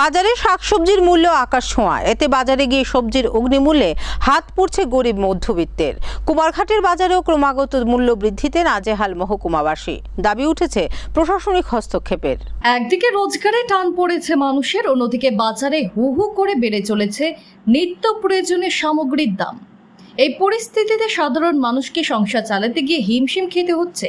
বাজারে শাকসবজির মূল্য আকাশ ছোঁয়া এতে বাজারে গিয়ে সবজির অগ্নিমূল্যে হাত পুড়ছে গরিব মধ্যবিত্তের। কুমারঘাটের বাজারেও ক্রমাগত মূল্য বৃদ্ধিতে নাজেহাল মহকুমাবাসী। দাবি উঠেছে প্রশাসনিক হস্তক্ষেপের। একদিকে রোজগারে টান পড়েছে মানুষের, অন্যদিকে বাজারে হু হু করে বেড়ে চলেছে নিত্য প্রয়োজনীয় সামগ্রীর দাম। এই পরিস্থিতিতে সাধারণ মানুষকে সংসার চালাতে গিয়ে হিমশিম খেতে হচ্ছে।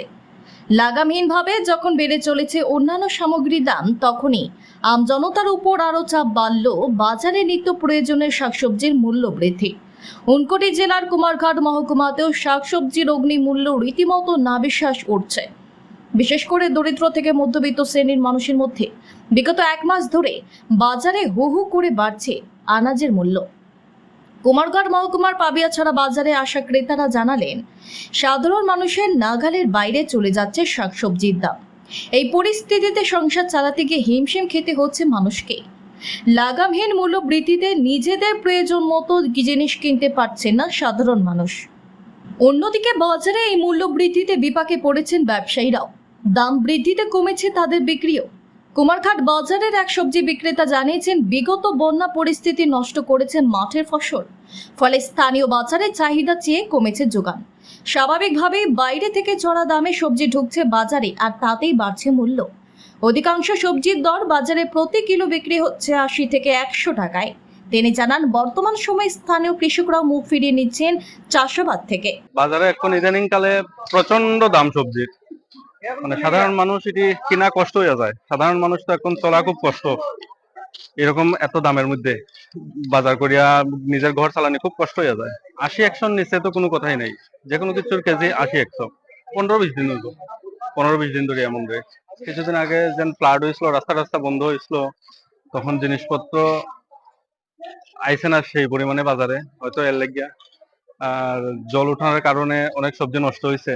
লাগামহীনভাবে যখন বেড়ে চলেছে অন্যান্য সামগ্রীর দাম, তখনই আমজনতার উপর আরও চাপ বাড়ল বাজারে নিত্য প্রয়োজনীয় শাকসবজির মূল্য বৃদ্ধি। উনকোটি জেলার কুমারঘাট মহকুমাতেও শাকসবজির অগ্নি মূল্য রীতিমতো নাবিশ্বাস উঠছে। বিশেষ করে দরিদ্র থেকে মধ্যবিত্ত শ্রেণির মানুষের মধ্যে বিগত এক মাস ধরে বাজারে হু হু করে বাড়ছে আনাজের মূল্য। কুমারগড় মহকুমার পাবিয়াছড়া বাজারে আসা ক্রেতারা জানালেন, সাধারণ মানুষের নাগালের বাইরে চলে যাচ্ছে শাকসবজির দাম। এই পরিস্থিতিতে সংসার চালাতে গিয়ে হিমশিম খেতে হচ্ছে মানুষকে। লাগামহীন মূল্য বৃদ্ধিতে নিজেদের প্রয়োজন মতো জিনিস কিনতে পারছেন না সাধারণ মানুষ। অন্যদিকে বাজারে এই মূল্য বৃদ্ধিতে বিপাকে পড়েছেন ব্যবসায়ীরাও। দাম বৃদ্ধিতে কমেছে তাদের বিক্রিও। কুমারঘাট বাজারের এক সবজি বিক্রেতা জানিয়েছেন, বিগত বন্যা পরিস্থিতি নষ্ট করেছে মাঠের ফসল। ফলে স্থানীয় বাজারে চাহিদা চেয়ে কমেছে যোগান। স্বাভাবিকভাবেই বাইরে থেকে চড়া দামে সবজি ঢুকছে বাজারে, আর তাতেই বাড়ছে মূল্য। অধিকাংশ সবজির দর বাজারে প্রতি কিলো বিক্রি হচ্ছে আশি থেকে একশো টাকায়। তিনি জানান, বর্তমান সময়ে স্থানীয় কৃষকরাও মুখ ফিরিয়ে নিচ্ছেন চাষাবাদ থেকে। বাজারে এখন ইদানিং কালে প্রচণ্ড দাম সবজির। মানে সাধারণ মানুষ এটি কিনা কষ্ট হয়ে যায়। সাধারণ মানুষ তো এখন চলা খুব কষ্ট। এরকম এত দামের মধ্যে বাজার করিয়া নিজের ঘর চালানি খুব কষ্ট হয়ে যায়। আশি একশো নিচে তো কোনো কথাই নাই। যে কোনো কিছুর কেজি আশি একশো। পনেরো বিশ দিন হইব পনেরো বিশ দিন ধরে এমন রে। কিছুদিন আগে যেন ফ্লাড হয়েছিল রাস্তা রাস্তা বন্ধ হয়েছিল তখন জিনিসপত্র আইসে না সেই পরিমাণে বাজারে। হয়তো এর লেগিয়া আর জল উঠানোর কারণে অনেক সবজি নষ্ট হয়েছে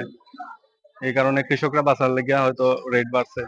এই কারণে কৃষকরা বাঁচার লেগে হয়তো রেট বাড়ছে।